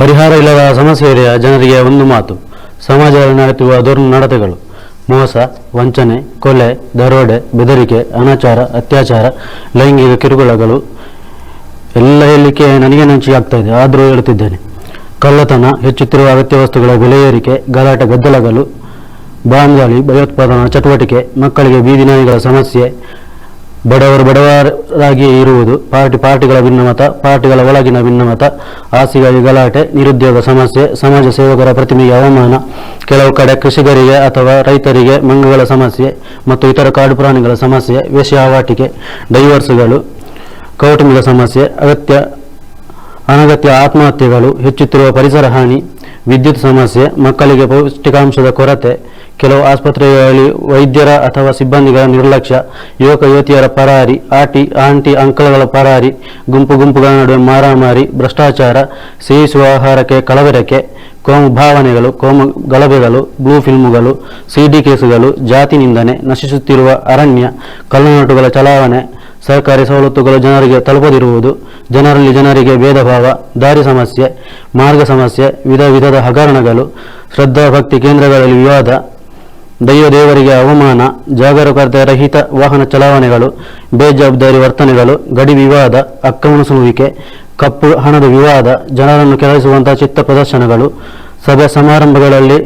ಪರಿಹಾರ ಇಲ್ಲದ ಸಮಸ್ಯೆಯ ಜನರಿಗೆ ಒಂದು ಮಾತು. ಸಮಾಜದಲ್ಲಿ ನಡೆಯುವ ದುರ್ನಡತೆಗಳು. ಮೋಸ, ವಂಚನೆ, ಕೊಲೆ, ದರೋಡೆ, ಬೆದರಿಕೆ, ಅನಾಚಾರ, ಅತ್ಯಾಚಾರ, ಲೈಂಗಿಕ ಕಿರುಕುಳಗಳು ಎಲ್ಲ ಹೇಳಲಿಕ್ಕೆ ನನಗೆ ನಂಚಿಗೆ ಆಗ್ತಾ ಇದೆ. ಆದರೂ ಹೇಳುತ್ತಿದ್ದೇನೆ. ಕಳ್ಳತನ, ಹೆಚ್ಚುತ್ತಿರುವ ಅಗತ್ಯ ವಸ್ತುಗಳ ಬೆಲೆ ಏರಿಕೆ, ಗಲಾಟೆ, ಗದ್ದಲಗಳು ಬಾಂಬ್ ಭಯೋತ್ಪಾದನಾ ಚಟುವಟಿಕೆ, ಮಕ್ಕಳಿಗೆ ಬೀದಿ ನಾಯಿಗಳ ಸಮಸ್ಯೆ ಬಡವರು ಬಡವರಾಗಿಯೇ ಇರುವುದು. ಪಾರ್ಟಿ, ಪಾರ್ಟಿಗಳ ಭಿನ್ನಮತ, ಪಾರ್ಟಿಗಳ ಒಳಗಿನ ಭಿನ್ನಮತ ಆಸೆಗಾಗಿ ಗಲಾಟೆ, ನಿರುದ್ಯೋಗ ಸಮಸ್ಯೆ, ಸಮಾಜ ಸೇವಕರ ಪ್ರತಿಮೆಗೆ ಅವಮಾನ, ಕೆಲವು ಕಡೆ ಕೃಷಿಕರಿಗೆ ಅಥವಾ ರೈತರಿಗೆ ಮಂಗಗಳ ಸಮಸ್ಯೆ ಮತ್ತು ಇತರ ಕಾಡು ಪ್ರಾಣಿಗಳ ಸಮಸ್ಯೆ ವೇಶ್ಯಾವಾಟಿಕೆ ಡೈವರ್ಸ್ಗಳು, ಕೌಟುಂಬಿಕ ಸಮಸ್ಯೆ, ಅಗತ್ಯ, ಅನಗತ್ಯ ಆತ್ಮಹತ್ಯೆಗಳು, ಹೆಚ್ಚುತ್ತಿರುವ ಪರಿಸರ ಹಾನಿ, ವಿದ್ಯುತ್ ಸಮಸ್ಯೆ, ಮಕ್ಕಳಿಗೆ ಪೌಷ್ಟಿಕಾಂಶದ ಕೊರತೆ ಕೆಲವು ಆಸ್ಪತ್ರೆಗಳಲ್ಲಿ ವೈದ್ಯರ ಅಥವಾ ಸಿಬ್ಬಂದಿಗಳ ನಿರ್ಲಕ್ಷ್ಯ, ಯುವಕ, ಯುವತಿಯರ ಪರಾರಿ, ಆಟಿ, ಆಂಟಿ, ಅಂಕಲ್ಗಳ ಪರಾರಿ, ಗುಂಪು ಗುಂಪುಗಳ ನಡುವೆ ಮಾರಾಮಾರಿ, ಭ್ರಷ್ಟಾಚಾರ, ಸೇವಿಸುವ ಆಹಾರಕ್ಕೆ ಕಳವೆರಕೆ, ಕೋಮು ಭಾವನೆಗಳು, ಕೋಮು ಗಲಭೆಗಳು, ಬ್ಲೂ ಫಿಲ್ಮುಗಳು, ಸಿಡಿ ಕೇಸುಗಳು, ಜಾತಿ ನಿಂದನೆ, ನಶಿಸುತ್ತಿರುವ ಅರಣ್ಯ, ಕಲ್ಲುನಟುಗಳ ಚಲಾವಣೆ, ಸರ್ಕಾರಿ ಸವಲತ್ತುಗಳು ಜನರಿಗೆ ತಲುಪದಿರುವುದು, ಜನರಲ್ಲಿ ಜನರಿಗೆ ಭೇದ ಭಾವ ದಾರಿ ಸಮಸ್ಯೆ, ಮಾರ್ಗ ಸಮಸ್ಯೆ, ವಿಧ ವಿಧದ ಹಗರಣಗಳು ಶ್ರದ್ಧಾಭಕ್ತಿ ಕೇಂದ್ರಗಳಲ್ಲಿ ವಿವಾದ ದೈವ ದೇವರಿಗೆ ಅವಮಾನ ಜಾಗರೂಕತೆ ರಹಿತ ವಾಹನ ಚಲಾವಣೆಗಳು, ಬೇಜವಾಬ್ದಾರಿ ವರ್ತನೆಗಳು, ಗಡಿ ವಿವಾದ ಅಕ್ಕಮಣಿಸುವಿಕೆ ಕಪ್ಪು ಹಣದ ವಿವಾದ, ಜನರನ್ನು ಕೆರಳಿಸುವಂತಹ ಚಿತ್ತ ಪ್ರದರ್ಶನಗಳು, ಸಭೆ ಸಮಾರಂಭಗಳಲ್ಲಿ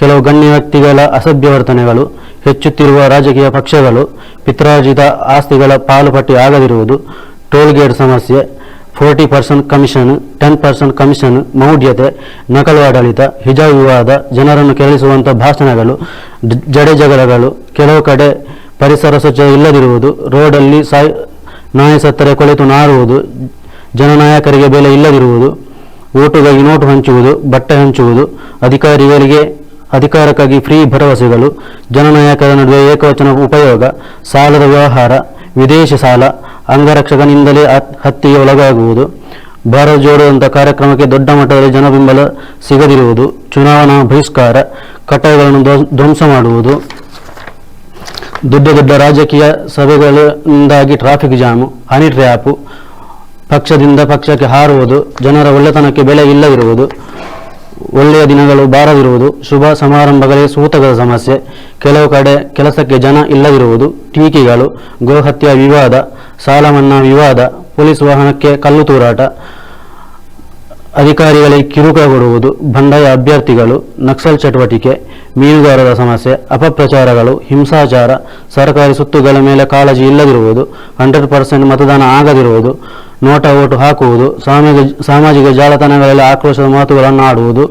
ಕೆಲವು ಗಣ್ಯ ವ್ಯಕ್ತಿಗಳ ಅಸಭ್ಯ ವರ್ತನೆಗಳು, ಹೆಚ್ಚುತ್ತಿರುವ ರಾಜಕೀಯ ಪಕ್ಷಗಳು, ಪಿತ್ರಾರ್ಜಿತ ಆಸ್ತಿಗಳ ಪಾಲುಪಟ್ಟಿ ಆಗದಿರುವುದು, ಟೋಲ್ಗೇಟ್ ಸಮಸ್ಯೆ forty percent commission, ten percent commission, ಮೌಢ್ಯತೆ ನಕಲು ಆಡಳಿತ ಹಿಜಾ ವಿವಾದ, ಜನರನ್ನು ಕೆರಳಿಸುವಂಥ ಭಾಷಣಗಳು ಜಡೆ ಜಗಳಗಳು, ಕೆಲವು ಕಡೆ ಪರಿಸರ ಸ್ವಚ್ಛ ಇಲ್ಲದಿರುವುದು, ರೋಡಲ್ಲಿ ಸಾಯ್, ನಾಯಿ ಸತ್ತರೆ ಕೊಳೆತು ನಾರುವುದು, ಜನನಾಯಕರಿಗೆ ಬೆಲೆ ಇಲ್ಲದಿರುವುದು, ಓಟುಗಾಗಿ ನೋಟು ಹಂಚುವುದು, ಬಟ್ಟೆ ಹಂಚುವುದು, ಅಧಿಕಾರಿಗಳಿಗೆ, ಅಧಿಕಾರಕ್ಕಾಗಿ ಫ್ರೀ ಭರವಸೆಗಳು, ಜನನಾಯಕರ ನಡುವೆ ಏಕವಚನ ಉಪಯೋಗ, ಸಾಲದ ವ್ಯವಹಾರ ವಿದೇಶಿ ಸಾಲ, ಅಂಗರಕ್ಷಕನಿಂದಲೇ ಹತ್- ಹತ್ಯೆಗೆ ಒಳಗಾಗುವುದು. ಭಾರತ ಜೋಡುವಂಥ ಕಾರ್ಯಕ್ರಮಕ್ಕೆ ದೊಡ್ಡ ಮಟ್ಟದಲ್ಲಿ ಜನಬೆಂಬಲ ಸಿಗದಿರುವುದು. ಚುನಾವಣಾ ಬಹಿಷ್ಕಾರ ಕಟ್ಟಡಗಳನ್ನು ಧ್ವಂಸ ಮಾಡುವುದು. ದೊಡ್ಡ ದೊಡ್ಡ ರಾಜಕೀಯ ಸಭೆಗಳಿಂದಾಗಿ ಟ್ರಾಫಿಕ್ ಜಾಮು ಹನಿ ಟ್ರ್ಯಾಪು ಪಕ್ಷದಿಂದ ಪಕ್ಷಕ್ಕೆ ಹಾರುವುದು. ಜನರ ಒಳ್ಳೆತನಕ್ಕೆ ಬೆಲೆ ಇಲ್ಲದಿರುವುದು. ಒಳ್ಳೆಯ ದಿನಗಳು ಬಾರದಿರುವುದು, ಶುಭ ಸಮಾರಂಭಗಳೇ ಸೂತಕದ ಸಮಸ್ಯೆ, ಕೆಲವು ಕಡೆ ಕೆಲಸಕ್ಕೆ ಜನ ಇಲ್ಲದಿರುವುದು, ಟೀಕೆಗಳು, ಗೋಹತ್ಯೆ ವಿವಾದ ಸಾಲ ವಿವಾದ, ಪೊಲೀಸ್ ವಾಹನಕ್ಕೆ ಕಲ್ಲು ತೂರಾಟ ಅಧಿಕಾರಿಗಳಿಗೆ ಕಿರುಕುಳ ಕೊಡುವುದು, ಬಂಡಾಯ ಅಭ್ಯರ್ಥಿಗಳು, ನಕ್ಸಲ್ ಚಟುವಟಿಕೆ, ಮೀನುಗಾರರ ಸಮಸ್ಯೆ, ಅಪಪ್ರಚಾರಗಳು, ಹಿಂಸಾಚಾರ, ಸರ್ಕಾರಿ ಸುತ್ತುಗಳ ಮೇಲೆ ಕಾಳಜಿ ಇಲ್ಲದಿರುವುದು, ಹಂಡ್ರೆಡ್ ಪರ್ಸೆಂಟ್ ಮತದಾನ ಆಗದಿರುವುದು, ನೋಟ ಓಟು ಹಾಕುವುದು, ಸಾಮಾಜಿಕ ಸಾಮಾಜಿಕ ಜಾಲತಾಣಗಳಲ್ಲಿ ಆಕ್ರೋಶದ ಮಾತುಗಳನ್ನು ಆಡುವುದು,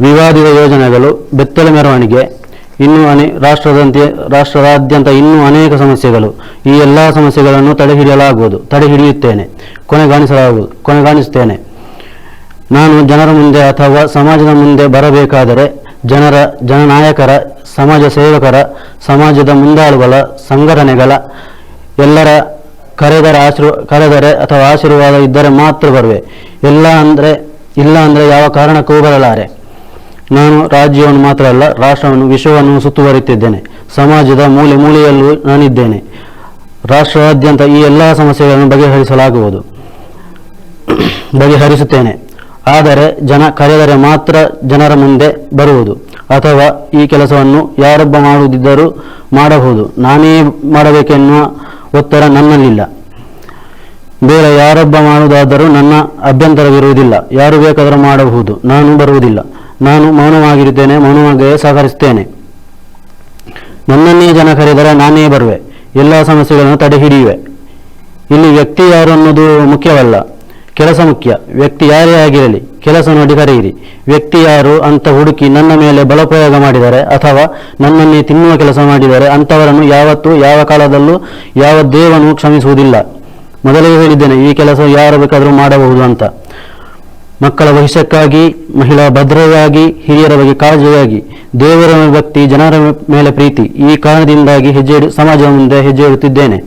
ವಿವಾದಿತ ಯೋಜನೆಗಳು, ಬೆತ್ತಲೆ ಮೆರವಣಿಗೆ, ಇನ್ನೂ ಅನೇ, ರಾಷ್ಟ್ರದಂತೆ, ರಾಷ್ಟ್ರದಾದ್ಯಂತ ಇನ್ನೂ ಅನೇಕ ಸಮಸ್ಯೆಗಳು, ಈ ಎಲ್ಲ ಸಮಸ್ಯೆಗಳನ್ನು ತಡೆಹಿಡಿಯಲಾಗುವುದು, ತಡೆಹಿಡಿಯುತ್ತೇನೆ ಕೊನೆಗಾಣಿಸಲಾಗುವುದು ಕೊನೆಗಾಣಿಸುತ್ತೇನೆ ನಾನು ಜನರ ಮುಂದೆ ಅಥವಾ ಸಮಾಜದ ಮುಂದೆ ಬರಬೇಕಾದರೆ ಜನರ, ಜನನಾಯಕರ, ಸಮಾಜ ಸೇವಕರ, ಸಮಾಜದ ಮುಂದಾಳುಗಳ ಸಂಘಟನೆಗಳ ಎಲ್ಲರ ಕರೆದರ ಆಶೀರ್ವ, ಕರೆದರೆ ಅಥವಾ ಆಶೀರ್ವಾದ ಇದ್ದರೆ ಮಾತ್ರ ಬರುವೆ. ಎಲ್ಲ ಅಂದರೆ, ಇಲ್ಲ ಅಂದರೆ ಯಾವ ಕಾರಣಕ್ಕೂ ಬರಲಾರೆ. ನಾನು ರಾಜ್ಯವನ್ನು ಮಾತ್ರ ಅಲ್ಲ, ರಾಷ್ಟ್ರವನ್ನು, ವಿಶ್ವವನ್ನು ಸುತ್ತುವರಿತಿದ್ದೇನೆ ಸಮಾಜದ ಮೂಲೆ ಮೂಲೆಯಲ್ಲೂ ನಾನಿದ್ದೇನೆ. ರಾಷ್ಟ್ರದಾದ್ಯಂತ ಈ ಎಲ್ಲ ಸಮಸ್ಯೆಗಳನ್ನು ಬಗೆಹರಿಸಲಾಗುವುದು. ಬಗೆಹರಿಸುತ್ತೇನೆ. ಆದರೆ ಜನ ಕರೆದರೆ ಮಾತ್ರ ಜನರ ಮುಂದೆ ಬರುವುದು. ಅಥವಾ ಈ ಕೆಲಸವನ್ನು ಯಾರೊಬ್ಬ ಮಾಡುವುದಿದ್ದರೂ ಮಾಡಬಹುದು. ನಾನೇ ಮಾಡಬೇಕೆನ್ನುವ ಒತ್ತಡ ನನ್ನಲ್ಲಿಲ್ಲ. ಬೇರೆ ಯಾರೊಬ್ಬ ಮಾಡುವುದಾದರೂ ನನ್ನ ಅಭ್ಯಂತರವಿರುವುದಿಲ್ಲ. ಯಾರು ಬೇಕಾದರೂ ಮಾಡಬಹುದು. ನಾನು ಬರುವುದಿಲ್ಲ. ನಾನು ಮೌನವಾಗಿರುತ್ತೇನೆ, ಮೌನವಾಗಿಯೇ ಸಹಕರಿಸುತ್ತೇನೆ. ನನ್ನನ್ನೇ ಜನ ಕರೆದರೆ ನಾನೇ ಬರುವೆ. ಎಲ್ಲ ಸಮಸ್ಯೆಗಳನ್ನು ತಡೆಹಿಡಿಯುವೆ. ಇಲ್ಲಿ ವ್ಯಕ್ತಿ ಯಾರು ಅನ್ನೋದು ಮುಖ್ಯವಲ್ಲ. ಕೆಲಸ ಮುಖ್ಯ. ವ್ಯಕ್ತಿ ಯಾರೇ ಆಗಿರಲಿ, ಕೆಲಸ ನೋಡಿ ಕರೆಯಿರಿ ವ್ಯಕ್ತಿ ಯಾರು ಅಂತ ಹುಡುಕಿ ನನ್ನ ಮೇಲೆ ಬಲಪ್ರಯೋಗ ಮಾಡಿದರೆ ಅಥವಾ ನನ್ನನ್ನೇ ತಿನ್ನುವ ಕೆಲಸ ಮಾಡಿದರೆ ಅಂಥವರನ್ನು ಯಾವತ್ತೂ, ಯಾವ ಕಾಲದಲ್ಲೂ, ಯಾವ ದೇವನು ಕ್ಷಮಿಸುವುದಿಲ್ಲ. ಮೊದಲೇ ಹೇಳಿದ್ದೇನೆ, ಈ ಕೆಲಸ ಯಾರು ಬೇಕಾದರೂ ಮಾಡಬಹುದು ಅಂತ. ಮಕ್ಕಳ ಭವಿಷ್ಯಕ್ಕಾಗಿ, ಮಹಿಳಾ ಭದ್ರೆಯಾಗಿ ಹಿರಿಯರ ಬಗ್ಗೆ ಕಾಳಜಿಯಾಗಿ ದೇವರ ಭಕ್ತಿ ಜನರ ಮೇಲೆ ಪ್ರೀತಿ, ಈ ಕಾರಣದಿಂದಾಗಿ ಹೆಜ್ಜೆ ಸಮಾಜ ಮುಂದೆ ಹೆಜ್ಜೆ ಇಡುತ್ತಿದ್ದೇನೆ.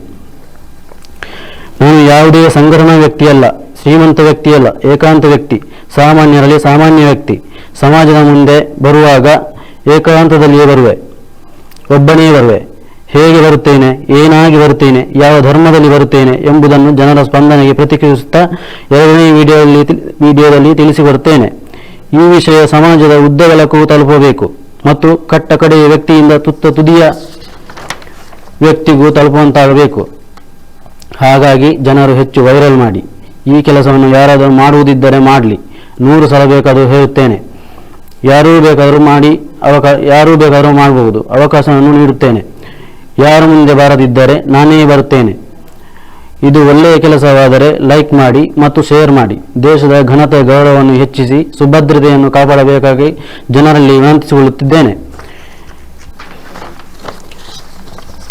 ನಾನು ಯಾವುದೇ ಸಂಘಟನಾ ವ್ಯಕ್ತಿಯಲ್ಲ. ಶ್ರೀಮಂತ ವ್ಯಕ್ತಿಯಲ್ಲ ಏಕಾಂತ ವ್ಯಕ್ತಿ, ಸಾಮಾನ್ಯರಲ್ಲಿ ಸಾಮಾನ್ಯ ವ್ಯಕ್ತಿ. ಸಮಾಜದ ಮುಂದೆ ಬರುವಾಗ ಏಕಾಂತದಲ್ಲಿಯೇ ಬರುವೆ, ಒಬ್ಬನೇ ಬರುವೆ. ಹೇಗೆ ಬರುತ್ತೇನೆ, ಏನಾಗಿ ಬರುತ್ತೇನೆ, ಯಾವ ಧರ್ಮದಲ್ಲಿ ಬರುತ್ತೇನೆ ಎಂಬುದನ್ನು ಜನರ ಸ್ಪಂದನೆಗೆ ಪ್ರತಿಕ್ರಿಯಿಸುತ್ತಾ ಎರಡನೇ ವಿಡಿಯೋದಲ್ಲಿ ವಿಡಿಯೋದಲ್ಲಿ ತಿಳಿಸಿಕೊಡುತ್ತೇನೆ ಈ ವಿಷಯ ಸಮಾಜದ ಉದ್ದಗಲಕ್ಕೂ ತಲುಪಬೇಕು ಮತ್ತು ಕಟ್ಟ ಕಡೆಯ ವ್ಯಕ್ತಿಯಿಂದ ತುತ್ತ ತುದಿಯ ವ್ಯಕ್ತಿಗೂ ತಲುಪುವಂತಾಗಬೇಕು. ಹಾಗಾಗಿ ಜನರು ಹೆಚ್ಚು ವೈರಲ್ ಮಾಡಿ. ಈ ಕೆಲಸವನ್ನು ಯಾರಾದರೂ ಮಾಡುವುದಿದ್ದರೆ ಮಾಡಲಿ. ನೂರು ಸಲ ಬೇಕಾದರೂ ಹೇಳುತ್ತೇನೆ. ಯಾರೂ ಬೇಕಾದರೂ ಮಾಡಿ ಅವಕಾ, ಯಾರೂ ಬೇಕಾದರೂ ಮಾಡಬಹುದು. ಅವಕಾಶವನ್ನು ನೀಡುತ್ತೇನೆ. ಯಾರು ಮುಂದೆ ಬಾರದಿದ್ದರೆ ನಾನೇ ಬರುತ್ತೇನೆ. ಇದು ಒಳ್ಳೆಯ ಕೆಲಸವಾದರೆ ಲೈಕ್ ಮಾಡಿ ಮತ್ತು ಶೇರ್ ಮಾಡಿ. ದೇಶದ ಘನತೆ ಗೌರವವನ್ನು ಹೆಚ್ಚಿಸಿ ಸುಭದ್ರತೆಯನ್ನು ಕಾಪಾಡಬೇಕಾಗಿ ಜನರಲ್ಲಿ ವಿನಂತಿಸಿಕೊಳ್ಳುತ್ತಿದ್ದೇನೆ.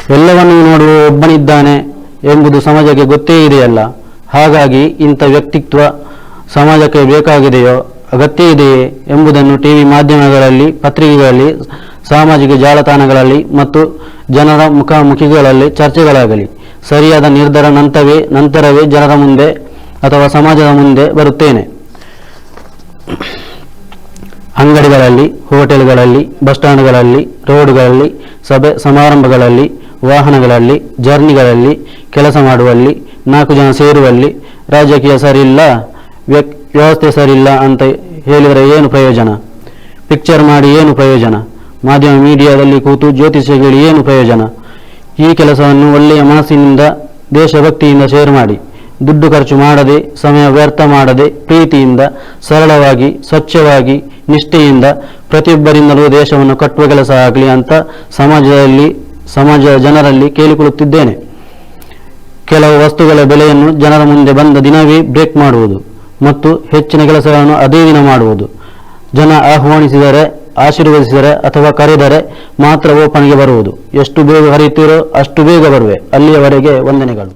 ಎಲ್ಲವನ್ನೂ ನೋಡುವ ಒಬ್ಬನಿದ್ದಾನೆ ಎಂಬುದು ಸಮಾಜಕ್ಕೆ ಗೊತ್ತೇ ಇದೆಯಲ್ಲ. ಹಾಗಾಗಿ ಇಂಥ ವ್ಯಕ್ತಿತ್ವ ಸಮಾಜಕ್ಕೆ ಬೇಕಾಗಿದೆಯೋ, ಅಗತ್ಯ ಇದೆಯೇ ಎಂಬುದನ್ನು ಟಿವಿ ಮಾಧ್ಯಮಗಳಲ್ಲಿ, ಪತ್ರಿಕೆಗಳಲ್ಲಿ, ಸಾಮಾಜಿಕ ಜಾಲತಾಣಗಳಲ್ಲಿ ಮತ್ತು ಜನರ ಮುಖಾಮುಖಿಗಳಲ್ಲಿ ಚರ್ಚೆಗಳಾಗಲಿ. ಸರಿಯಾದ ನಿರ್ಧಾರ ನಂತರವೇ ನಂತರವೇ ಜನರ ಮುಂದೆ ಅಥವಾ ಸಮಾಜದ ಮುಂದೆ ಬರುತ್ತೇನೆ. ಅಂಗಡಿಗಳಲ್ಲಿ, ಹೋಟೆಲ್ಗಳಲ್ಲಿ, ಬಸ್ ಸ್ಟ್ಯಾಂಡ್ಗಳಲ್ಲಿ ರೋಡ್ಗಳಲ್ಲಿ, ಸಭೆ ಸಮಾರಂಭಗಳಲ್ಲಿ, ವಾಹನಗಳಲ್ಲಿ, ಜರ್ನಿಗಳಲ್ಲಿ, ಕೆಲಸ ಮಾಡುವಲ್ಲಿ ನಾಲ್ಕು ಜನ ಸೇರುವಲ್ಲಿ ರಾಜಕೀಯ ಸರಿಯಿಲ್ಲ ವ್ಯವಸ್ಥೆ ಸರಿಯಿಲ್ಲ ಅಂತ ಹೇಳಿದರೆ ಏನು ಪ್ರಯೋಜನ? ಪಿಕ್ಚರ್ ಮಾಡಿ ಏನು ಪ್ರಯೋಜನ? ಮಾಧ್ಯಮ ಮೀಡಿಯಾದಲ್ಲಿ ಕೂತು ಜ್ಯೋತಿಷ್ಯ ಕೇಳಿ ಏನು ಪ್ರಯೋಜನ? ಈ ಕೆಲಸವನ್ನು ಒಳ್ಳೆಯ ಮನಸ್ಸಿನಿಂದ ದೇಶಭಕ್ತಿಯಿಂದ ಶೇರ್ ಮಾಡಿ, ದುಡ್ಡು ಖರ್ಚು ಮಾಡದೆ, ಸಮಯ ವ್ಯರ್ಥ ಮಾಡದೆ, ಪ್ರೀತಿಯಿಂದ, ಸರಳವಾಗಿ, ಸ್ವಚ್ಛವಾಗಿ, ನಿಷ್ಠೆಯಿಂದ ಪ್ರತಿಯೊಬ್ಬರಿಂದಲೂ ದೇಶವನ್ನು ಕಟ್ಟುವ ಕೆಲಸ ಆಗಲಿ ಅಂತ ಸಮಾಜದಲ್ಲಿ, ಸಮಾಜದ ಜನರಲ್ಲಿ ಕೇಳಿಕೊಳ್ಳುತ್ತಿದ್ದೇನೆ. ಕೆಲವು ವಸ್ತುಗಳ ಬೆಲೆಯನ್ನು ಜನರ ಮುಂದೆ ಬಂದ ದಿನವೇ ಬ್ರೇಕ್ ಮಾಡುವುದು ಮತ್ತು ಹೆಚ್ಚಿನ ಕೆಲಸಗಳನ್ನು ಅದೇ ದಿನ ಮಾಡುವುದು. ಜನ ಆಹ್ವಾನಿಸಿದರೆ, ಆಶೀರ್ವದಿಸಿದರೆ ಅಥವಾ ಕರೆದರೆ ಮಾತ್ರ ಓಪನ್ಗೆ ಬರುವುದು. ಎಷ್ಟು ಬೇಗ ಹರಿಯುತ್ತೀರೋ ಅಷ್ಟು ಬೇಗ ಬರುವೆ. ಅಲ್ಲಿಯವರೆಗೆ ವಂದನೆಗಳು.